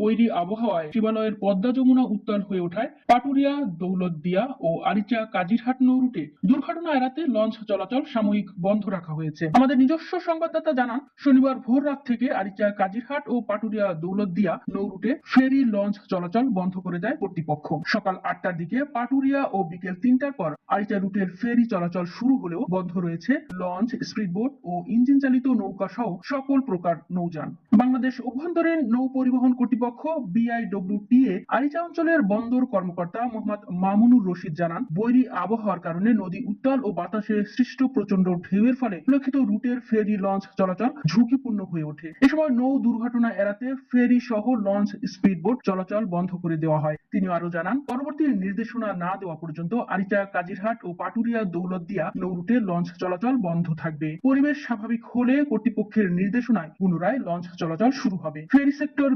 বৈরী আবহাওয়ায় শিবালয়ের পদ্মা যমুনা উত্তাল হয়ে ওঠায় পাটুরিয়া, দৌলতদিয়া ও আরিচা কাজিরহাট নৌ রুটে দুর্ঘটনা এড়াতে লঞ্চ চলাচল সাময়িক বন্ধ রাখা হয়েছে। আমাদের নিজস্ব সংবাদদাতা জানান, শনিবার ভোর রাত থেকে আরিচা কাজিরহাট ও পাটুরিয়া দৌলতদিয়া নৌ রুটে ফেরি লঞ্চ চলাচল বন্ধ করে দেয় কর্তৃপক্ষ। সকাল আটটার দিকে পাটুরিয়া ও বিকেল তিনটার পর আরিচা রুটের ফেরি চলাচল শুরু হলেও বন্ধ রয়েছে লঞ্চ, স্পিডবোট ও ইঞ্জিন চালিত নৌকা সহ সকল প্রকার নৌযান। বাংলাদেশ অভ্যন্তরীণ নৌ পরিবহন কর্তৃপক্ষ বিআইডব্লিউটিএ আরিচা অঞ্চলের বন্দর কর্মকর্তা মোহাম্মদ মামুনুর রশিদ জানান, বৈরী আবহাওয়ার কারণে নদী উত্তাল ও বাতাসে সৃষ্ট প্রচণ্ড ঢেউয়ের ফলে উল্লেখিত রুটের ফেরি লঞ্চ চলাচল ঝুঁকিপূর্ণ হয়ে ওঠে। এ সময় নৌ দুর্ঘটনা এড়াতে ফেরি সহ লঞ্চ স্পিডবোট চলাচল বন্ধ করে দেওয়া হয়। তিনি আরও জানান, পরবর্তী নির্দেশনা না দেওয়া পর্যন্ত আরিচা, কাজিরহাট ও পাটুরিয়া দৌলতদিয়া নৌ রুটে লঞ্চ চলাচল বন্ধ থাকবে। পরিবেশ স্বাভাবিক হলে কর্তৃপক্ষের নির্দেশনায় পুনরায় লঞ্চ চলাচল শুরু হবে। ফেরি সেক্টর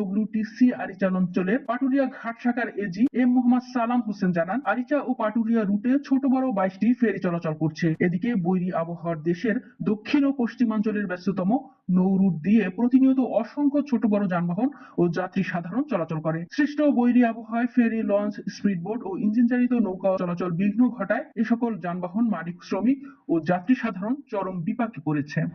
বিআইডব্লিউটিসি আরিচা অঞ্চলে পাটুরিয়া ঘাট শাখার এজি এম মোহাম্মদ সালাম হোসেন জানান, আরিচা ও পাটুরিয়া রুটে ছোট বড় বাইশটি ফেরি চলাচল করছে। এদিকে বৈরী আবহাওয়ার দেশের দক্ষিণ ও পশ্চিমাঞ্চলের ব্যস্ততম নৌ রুট দিয়ে প্রতিনিয়ত অসংখ্য ছোট বড় যানবাহন ও যাত্রী সাধারণ চলাচল করে। সৃষ্ট বৈরী আবহাওয়ায় ফেরি, লঞ্চ, স্পিডবোট ও ইঞ্জিন চালিত নৌকা চলাচল বিঘ্ন ঘটায় এ সকল যানবাহন মালিক, শ্রমিক ও যাত্রী সাধারণ চরম বিপাকে পড়েছে।